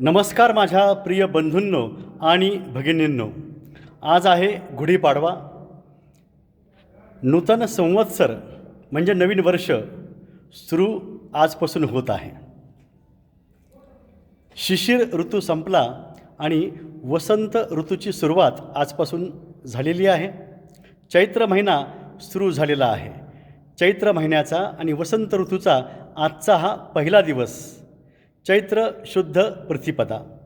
नमस्कार माझ्या प्रिय बंधूंनो आणि भगिनींनो. आज आहे गुढीपाडवा. नूतन संवत्सर म्हणजे नवीन वर्ष सुरू आजपासून होत आहे. शिशिर ऋतू संपला आणि वसंत ऋतूची सुरुवात आजपासून झालेली आहे. चैत्र महिना सुरू झालेला आहे. चैत्र महिन्याचा आणि वसंत ऋतूचा आजचा हा पहिला दिवस चैत्र शुद्ध प्रतिपदा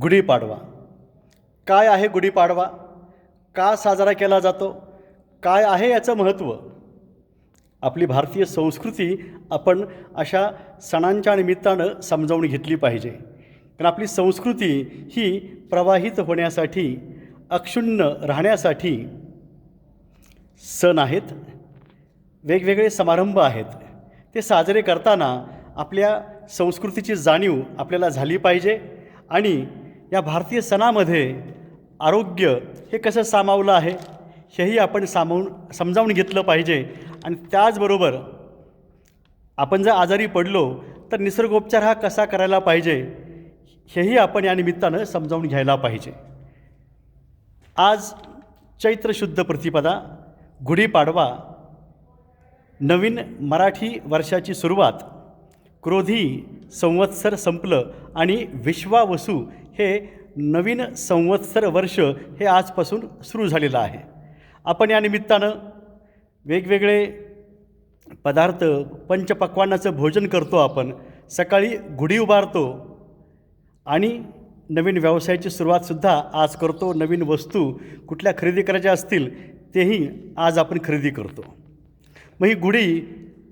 गुढीपाडवा. काय आहे गुढीपाडवा? का साजरा केला जातो? काय आहे याचं महत्त्व? आपली भारतीय संस्कृती आपण अशा सणांच्या निमित्तानं समजावून घेतली पाहिजे. कारण आपली संस्कृती ही प्रवाहित होण्यासाठी अक्षुण्ण राहण्यासाठी सण आहेत वेगवेगळे समारंभ आहेत. ते साजरे करताना आपल्या संस्कृतीची जाणीव आपल्याला झाली पाहिजे आणि या भारतीय सणामध्ये आरोग्य हे कसं सामावलं आहे हेही आपण सामावून समजावून घेतलं पाहिजे. आणि त्याचबरोबर आपण जर आजारी पडलो तर निसर्गोपचार हा कसा करायला पाहिजे हेही आपण या निमित्तानं समजावून घ्यायला पाहिजे. आज चैत्र शुद्ध प्रतिपदा गुढीपाडवा नवीन मराठी वर्षाची सुरुवात क्रोधी संवत्सर संपलं आणि विश्वावसू हे नवीन संवत्सर वर्ष हे आजपासून सुरू झालेलं आहे. आपण या निमित्तानं वेगवेगळे पदार्थ पंचपक्वान्नाचं भोजन करतो आपण. सकाळी गुढी उभारतो आणि नवीन व्यवसायाची सुरुवातसुद्धा आज करतो. नवीन वस्तू कुठल्या खरेदी करायच्या असतील तेही आज आपण खरेदी करतो. मग ही गुढी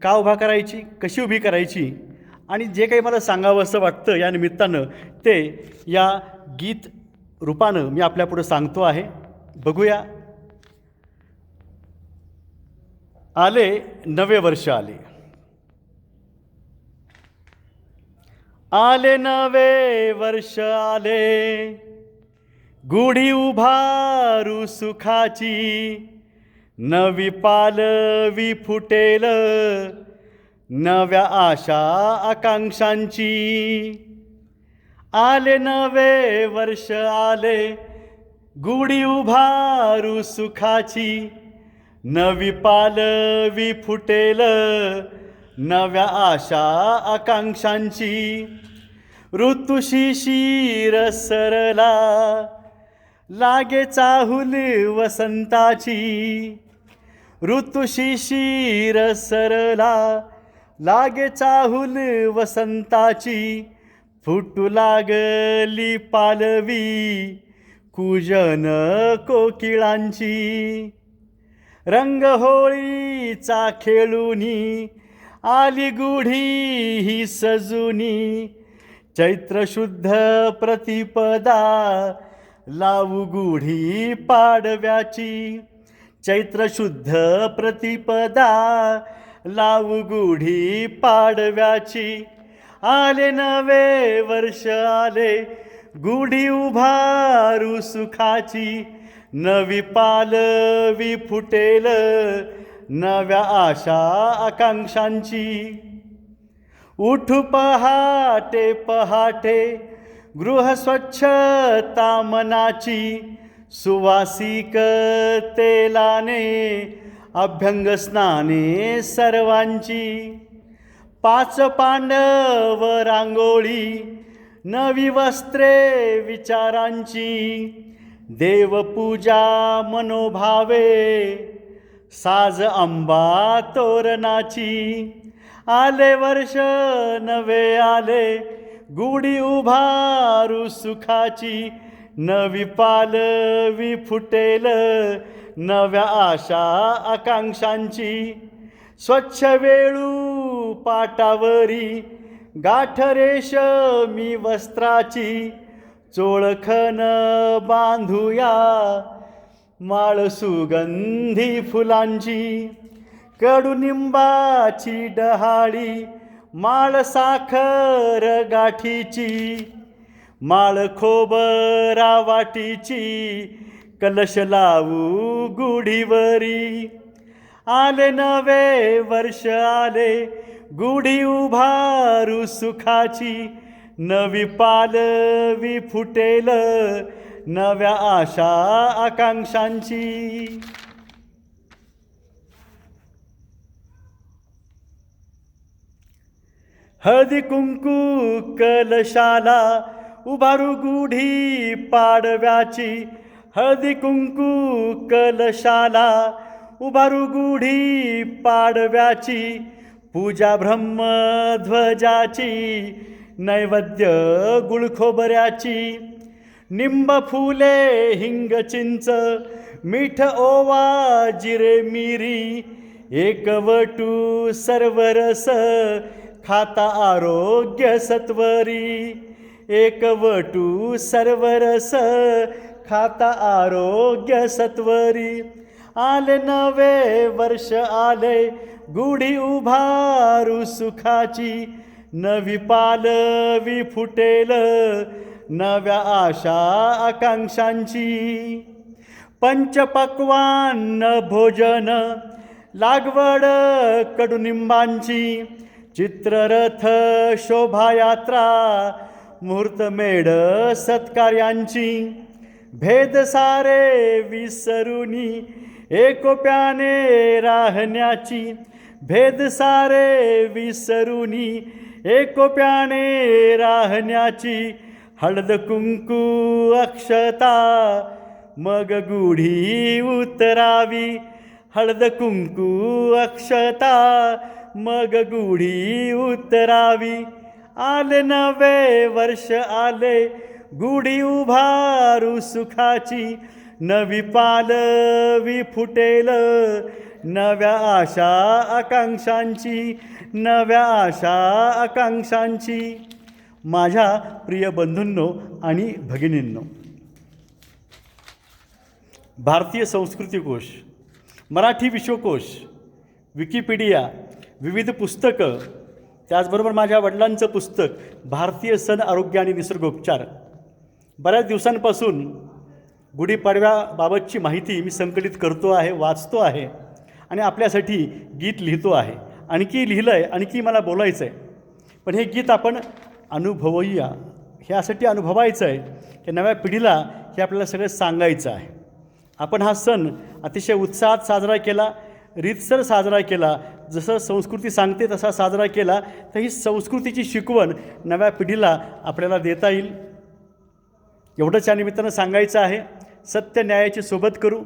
का उभा करायची? कशी उभी करायची? आणि जे काही मला सांगावं असं वाटतं या निमित्तानं ते या गीत रूपानं मी आपल्यापुढं सांगतो आहे. बघूया. आले नवे वर्ष आले. आले नवे वर्ष आले. गुढी उभारू सुखाची. नवी पालवी फुटेल. नव्या आशा आकांक्षांची. आले नवे वर्ष आले गुढी उभारू सुखाची. नवी पालवी फुटेल नव्या आशा आकांक्षांची. ऋतुशी शिर सरला लागे चाहुल वसंताची. ऋतुशी शिर सरला लागे चाहुल वसंताची फुटू लागली पालवी कुजन कोकिळांची. रंग होळीचा खेळूनी आली गुढी ही सजुनी. चैत्र शुद्ध प्रतिपदा लावू गुढी पाडव्याची. चैत्र शुद्ध प्रतिपदा लावू गुढी पाडव्याची. आले नवे वर्ष आले गुढी उभारू सुखाची. नवी पालवी फुटेल नव्या आशा आकांक्षांची. उठू पहाटे पहाटे गृह स्वच्छता मनाची. सुवासिक तेलाने अभ्यंग स्नाने सर्वांची. पाच पांडव रांगोळी नवी वस्त्रे विचारांची. देवपूजा मनोभावे साज आंबा तोरणाची. आले वर्ष नवे आले गुढी उभारू सुखाची. नवी पालवी फुटेल नव्या आशा आकांक्षांची स्वच्छ वेळू पाटावरी गाठ रेशमी वस्त्राची चोळखन बांधूया माळ सुगंधी फुलांची कडुनिंबाची डहाळी माळ साखर गाठीची माळ खोबरा वाटीची कलश लावू गुढीवरी. आले नवे वर्ष आले गुढी उभारू सुखाची. नवी पालवी फुटेल नव्या आशा आकांक्षांची. हळदी कुंकू कलशाला उभारू गुढी पाडव्याची. हळदी कुंकू कलशाला उभारू गुढी पाडव्याची पूजा ब्रह्मध्वजाची नैवेद्य गुळखोबऱ्याची निंब फुले हिंग चिंच मीठ ओवा जिरे मिरी एकवटू सर्वरस खाता आरोग्य सत्वरी एकवटू सर्वरस खाता आरोग्य सत्वरी. आले नवे वर्ष आले गुढी उभारू सुखाची. नवी पालवी फुटेल नव्या आशा आकांक्षांची. पंचपक्वान्न भोजन लागवड कडुनिंबांची. चित्ररथ शोभायात्रा मुहूर्तमेढ सत्कार्यांची. भेद सारे विसरुनी एकोप्याने राहण्याची. भेद सारे विसरुनी एकोप्याने राहण्याची. हळद कुंकू अक्षता मग गुढी उतरावी. हळद कुंकू अक्षता मग गुढी उतरावी. आले नवे वर्ष आले गुढी उभारू सुखाची नवी पालवी फुटेल नव्या आशा आकांक्षांची नव्या आशा आकांक्षांची. माझ्या प्रिय बंधूंनो आणि भगिनींनो भारतीय संस्कृतीकोश मराठी विश्वकोश विकिपीडिया विविध पुस्तकं त्याचबरोबर माझ्या वडिलांचं पुस्तक भारतीय सण आरोग्य आणि निसर्गोपचार बऱ्याच दिवसांपासून गुढीपाडव्याबाबतची माहिती मी संकलित करतो आहे वाचतो आहे आणि आपल्यासाठी गीत लिहितो आहे. आणखी लिहिलं आहे आणखी मला बोलायचं आहे पण हे गीत आपण अनुभवूया. ह्यासाठी अनुभवायचं आहे की नव्या पिढीला हे आपल्याला सगळं सांगायचं आहे. आपण हा सण अतिशय उत्साहात साजरा केला रीतसर साजरा केला जसं संस्कृती सांगते तसा साजरा केला तर ही संस्कृतीची शिकवण नव्या पिढीला आपल्याला देता येईल. एवढंच या निमित्तानं सांगायचं आहे सत्य न्यायाची सोबत करू.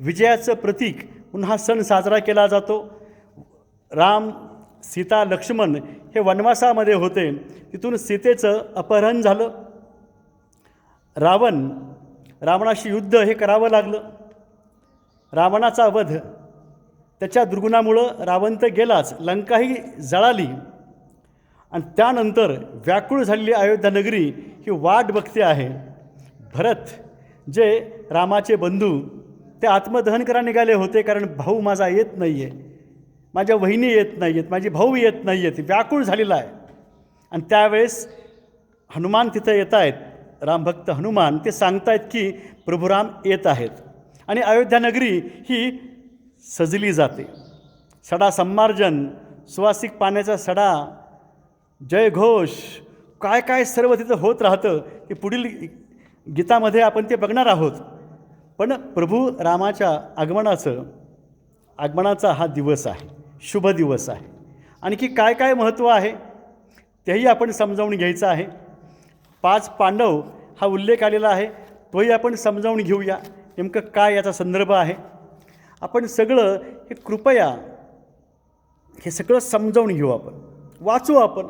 विजयाचं प्रतीक म्हणून हा सण साजरा केला जातो. राम सीता लक्ष्मण हे वनवासामध्ये होते. तिथून सीतेचं अपहरण झालं. रावण रावणाशी युद्ध हे करावं लागलं. रावणाचा वध त्याच्या दुर्गुणामुळं रावण तर गेलाच लंकाही जळाली. आणि त्यानंतर व्याकुळ झालेली अयोध्या नगरी ही वाट बघते आहे. भरत जे रामाचे बंधू ते आत्मदहन करा निघाले होते कारण भाऊ माझा येत नाही आहे माझ्या वहिनी येत नाही आहेत माझी भाऊ येत नाही आहेत व्याकुळ झालेला आहे. आणि त्यावेळेस हनुमान तिथं येत आहेत रामभक्त हनुमान ते सांगतायत की प्रभुराम येत आहेत. आणि अयोध्या नगरी ही सजली जाते. सडा संमार्जन सुवासिक पाण्याचा सडा जयघोष काय काय सर्व तिथं होत राहतं ते पुढील गीतामध्ये आपण ते बघणार आहोत. पण प्रभू रामाच्या आगमनाचं आगमनाचा हा दिवस आहे शुभ दिवस आहे. आणखी काय काय महत्त्व आहे तेही आपण समजावून घ्यायचं आहे. पाच पांडव हा उल्लेख आलेला आहे तोही आपण समजावून घेऊया नेमकं काय याचा संदर्भ आहे. आपण सगळं हे कृपया हे सगळं समजावून घेऊ आपण. वाचू आपण.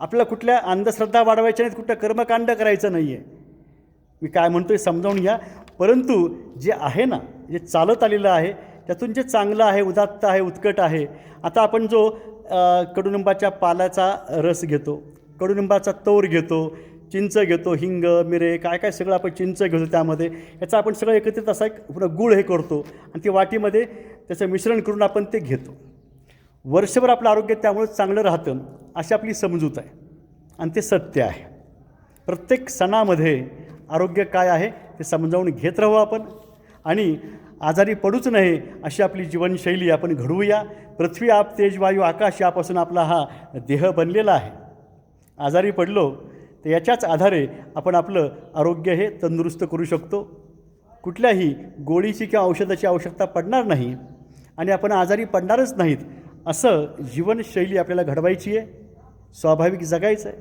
आपल्याला कुठल्या अंधश्रद्धा वाढवायच्या नाहीत कुठलं कर्मकांड करायचं नाही आहे मी काय म्हणतो आहे समजावून घ्या. परंतु जे आहे ना जे चालत आलेलं आहे त्यातून जे चांगलं आहे उदात्त आहे उत्कट आहे आता आपण जो कडुनिंबाच्या पाल्याचा रस घेतो कडुनिंबाचा तौर घेतो चिंच घेतो हिंग मिरे काय काय सगळं आपण चिंच घेतो त्यामध्ये याचा आपण सगळं एकत्रित असा एक पुन्हा गुळ हे करतो आणि ती वाटीमध्ये त्याचं मिश्रण करून आपण ते घेतो. वर्षभर आपलं आरोग्य त्यामुळे चांगलं राहतं अशी आपली समजूत आहे. आणि ते सत्य आहे. प्रत्येक सणामध्ये आरोग्य काय आहे ते समजावून घेत राहू आपण. आणि आजारी पडूच नये अशी आपली जीवनशैली आपण घडवूया. पृथ्वी आप तेज वायू आकाश यापासून आपला हा देह बनलेला आहे. आजारी पडलो तर याच्याच आधारे आपण आपलं आरोग्य हे तंदुरुस्त करू शकतो. कुठल्याही गोळीची किंवा औषधाची आवश्यकता पडणार नाही आणि आपण आजारी पडणारच नाहीत असं जीवनशैली आपल्याला घडवायची आहे. स्वाभाविक जगायचं आहे.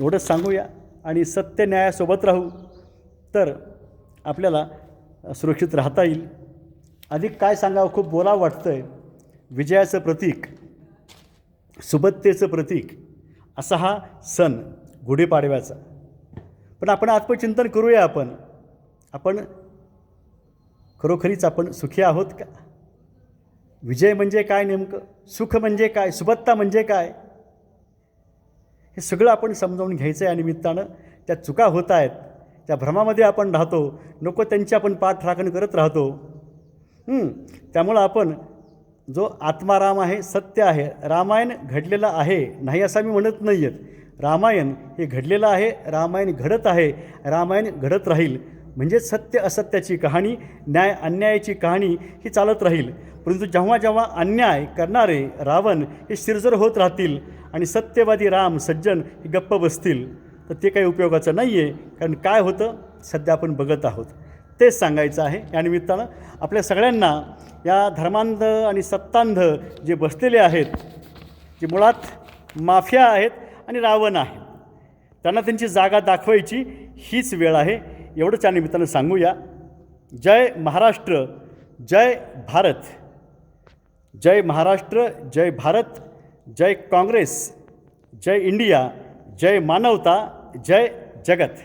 एवढंच सांगूया. आणि सत्य न्यायासोबत राहू तर आपल्याला सुरक्षित राहता येईल. अधिक काय सांगावं खूप बोलावं वाटतं आहे विजयाचं प्रतीक सुबत्तेचं प्रतीक असा हा सण गुढीपाडव्याचा. पण आपण आत्मचिंतन करूया आपण. आपण खरोखरीच आपण सुखी आहोत का? विजय म्हणजे काय नेमकं? सुख म्हणजे काय? सुबत्ता म्हणजे काय? हे सगळं आपण समजावून घ्यायचं आहे या निमित्तानं. त्या चुका होत आहेत. त्या भ्रमामध्ये आपण राहतो. नको त्यांची आपण पाठराखण करत राहतो. त्यामुळं आपण जो आत्माराम आहे सत्य आहे रामायण घडलेलं आहे नाही असं मी म्हणत नाही आहेत रामायण हे घडलेलं आहे रामायण घडत आहे. रामायण घडत राहील. म्हणजे सत्य असत्याची कहाणी न्याय अन्यायाची कहाणी ही चालत राहील. परंतु जेव्हा जेव्हा अन्याय करणारे रावण हे शिरजर होत राहतील आणि सत्यवादी राम सज्जन हे गप्प बसतील तर ते काही उपयोगाचं नाही आहे कारण काय होतं? सध्या आपण बघत आहोत. तेच सांगायचं आहे. या निमित्तानं आपल्या सगळ्यांना या धर्मांध आणि सत्तांध जे बसलेले आहेत जे मुळात माफिया आहेत आणि रावण आहेत त्यांना त्यांची जागा दाखवायची हीच वेळ आहे. एवढंच या निमित्तानं सांगूया. जय महाराष्ट्र जय भारत. जय महाराष्ट्र जय भारत जय काँग्रेस जय इंडिया जय मानवता जय जगत.